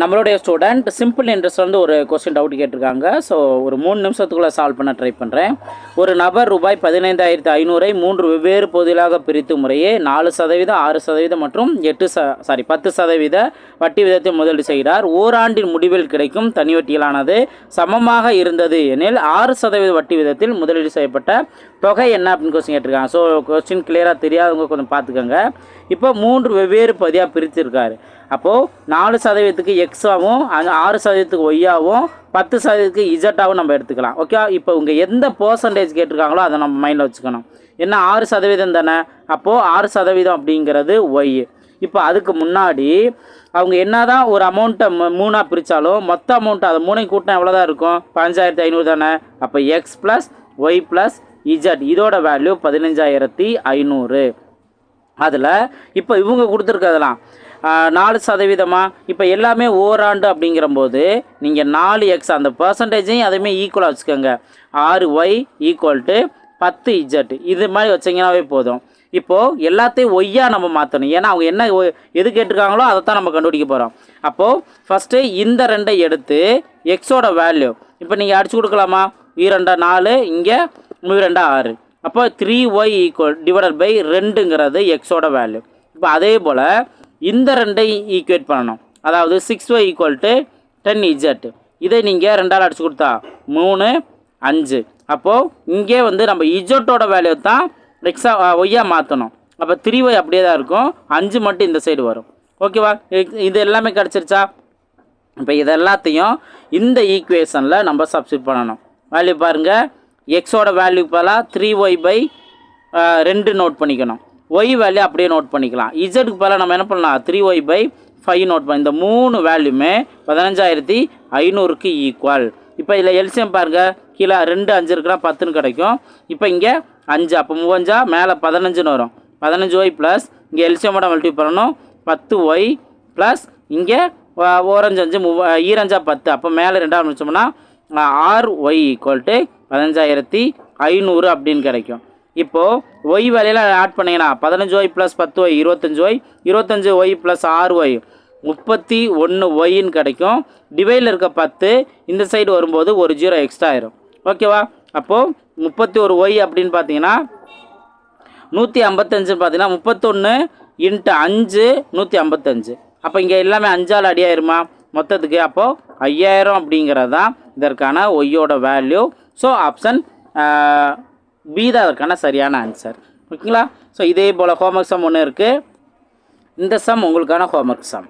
நம்மளுடைய student simple interest வந்து ஒரு கொஸ்டின் டவுட் கேட்டிருக்காங்க. ஸோ ஒரு மூணு நிமிஷத்துக்குள்ளே சால்வ் பண்ண ட்ரை பண்ணுறேன் ஒரு நபர் ரூபாய் பதினைந்தாயிரத்து ஐநூறை மூன்று வெவ்வேறு பகுதிகளாக பிரித்து முறையே நாலு சதவீதம் ஆறு சதவீதம் மற்றும் எட்டு ச சாரி பத்து சதவீத வட்டி விதத்தை முதலீடு செய்கிறார். ஓராண்டின் முடிவில் கிடைக்கும் தனி வட்டியிலானது சமமாக இருந்தது எனில் ஆறு சதவீத வட்டி விதத்தில் முதலீடு செய்யப்பட்ட தொகை என்ன அப்படின்னு கொஸ்டின் கேட்டிருக்காங்க. ஸோ கொஸ்டின் கிளியராக தெரியாதவங்க கொஞ்சம் பார்த்துக்கோங்க. இப்போ மூன்று வெவ்வேறு பகுதியாக பிரித்திருக்காரு. அப்போது நாலு சதவீதத்துக்கு எக்ஸாகவும் ஆறு சதவீதத்துக்கு ஒய்யாவும் பத்து சதவீதத்துக்கு இஜட்டாகவும் நம்ம எடுத்துக்கலாம். ஓகே இப்போ உங்கள் எந்த பர்சன்டேஜ் கேட்டிருக்காங்களோ அதை நம்ம மைண்டில் வச்சுக்கணும். என்ன ஆறு சதவீதம் தானே? அப்போது ஆறு சதவீதம் அப்படிங்கிறது ஒய் இப்போ அதுக்கு முன்னாடி அவங்க என்ன தான் ஒரு அமௌண்ட்டை மூணாக பிரித்தாலும் மொத்த அமௌண்ட் அதை மூணையும் கூட்டினா எவ்வளோ தான் இருக்கும்? பதினஞ்சாயிரத்தி ஐநூறு தானே? அப்போ X plus Y plus Z இதோட வேல்யூ பதினஞ்சாயிரத்தி ஐநூறு. அதில் இப்போ இவங்க கொடுத்துருக்கதெல்லாம் நாலு சதவீதமாக இப்போ எல்லாமே ஓராண்டு அப்படிங்கிறம்போது நீங்கள் நாலு எக்ஸ் அந்த பர்சன்டேஜையும் அதுவுமே ஈக்குவலாக வச்சுக்கோங்க. ஆறு ஒய் ஈக்குவல் டு பத்து இஜட் இது மாதிரி வச்சிங்கனாவே போதும். இப்போது எல்லாத்தையும் ஒய்யாக நம்ம மாற்றணும் ஏன்னா அவங்க என்ன ஒ- எது கேட்டிருக்காங்களோ அதை தான் நம்ம கண்டுபிடிக்க போகிறோம் அப்போது ஃபஸ்ட்டு இந்த ரெண்டை எடுத்து எக்ஸோட வேல்யூ இப்போ நீங்கள் அடிச்சு கொடுக்கலாமா? இரண்டா நாலு இங்கே இரண்டா ஆறு. அப்போ three Y equal divided by ரெண்டுங்கிறது எக்ஸோட வேல்யூ இப்போ அதே போல் இந்த ரெண்டையும் ஈக்குவேட் பண்ணணும். அதாவது six Y equal to ten Z இதை நீங்கள் ரெண்டால் அடிச்சு கொடுத்தா மூணு அஞ்சு. அப்போது இங்கே வந்து நம்ம இஜட்டோட வேல்யூ தான் எக்ஸா ஒய்யாக மாற்றணும் அப்போ த்ரீ ஒய் அப்படியே தான் இருக்கும். அஞ்சு மட்டும் இந்த சைடு வரும். ஓகேவா இது- இது எல்லாமே கிடச்சிருச்சா? இப்போ இது எல்லாத்தையும் இந்த ஈக்குவேஷனில் நம்ம சப்ஸ்டியூட் பண்ணணும். வேல்யூ பாருங்கள் எக்ஸோட வேல்யூ பதிலாக த்ரீ ஒய் பை ரெண்டு நோட் பண்ணிக்கணும். ஒய் வேல்யூ அப்படியே நோட் பண்ணிக்கலாம். இசட்டுக்கு பதிலாக நம்ம என்ன பண்ணலாம்? Three Y by five note பண்ணி இந்த மூணு வேல்யூமே பதினஞ்சாயிரத்தி ஐநூறுக்கு ஈக்குவல் இப்போ இதில் எல்சியம் பாருங்கள் கீழே ரெண்டு அஞ்சு இருக்குன்னா பத்துன்னு கிடைக்கும். இப்போ இங்கே அஞ்சு. அப்போ மூவஞ்சா மேலே பதினஞ்சுன்னு வரும். பதினஞ்சு ஒய் ப்ளஸ் இங்கே எல்சியமோட மல்டிபிள் பண்ணணும். பத்து ஒய் ப்ளஸ் இங்கே ஓரஞ்சு அஞ்சு மூவ ஈரஞ்சா பத்து. அப்போ மேலே ரெண்டாவது முடிச்சோம்னா ஆர் ஒய் ஈக்குவல் டு பதினஞ்சாயிரத்தி ஐநூறு அப்படின்னு கிடைக்கும். இப்போது ஒய் வேலையில் ஆட் பண்ணிங்கன்னா பதினஞ்சு ஒய் ப்ளஸ் பத்து ஒய் இருபத்தஞ்சு ஒய் இருபத்தஞ்சு ஒய் ப்ளஸ் ஆறு ஒய் முப்பத்தி ஒன்று ஒய்ன்னு கிடைக்கும். டிவைடில் இருக்க பத்து இந்த சைடு வரும்போது ஒரு ஜீரோ எக்ஸ்ட்ரா ஆயிரும். ஓகேவா அப்போது முப்பத்தி ஒரு ஒய் அப்படின்னு பார்த்தீங்கன்னா நூற்றி ஐம்பத்தஞ்சுன்னு பார்த்தீங்கன்னா முப்பத்தொன்று இன்ட்டு அஞ்சு நூற்றி ஐம்பத்தஞ்சு. அப்போ இங்கே எல்லாமே அஞ்சால் அடியாயிருமா? மொத்தத்துக்கு அப்போது ஐயாயிரம் அப்படிங்கிறது தான் இதற்கான ஒய்யோட வேல்யூ ஸோ ஆப்ஷன் பி தான் அதற்கான சரியான ஆன்சர் ஓகேங்களா? ஸோ இதே போல் ஹோம்ஒர்க் சம் ஒன்று இருக்குது இந்த சம் உங்களுக்கான ஹோம்ஒர்க் சம்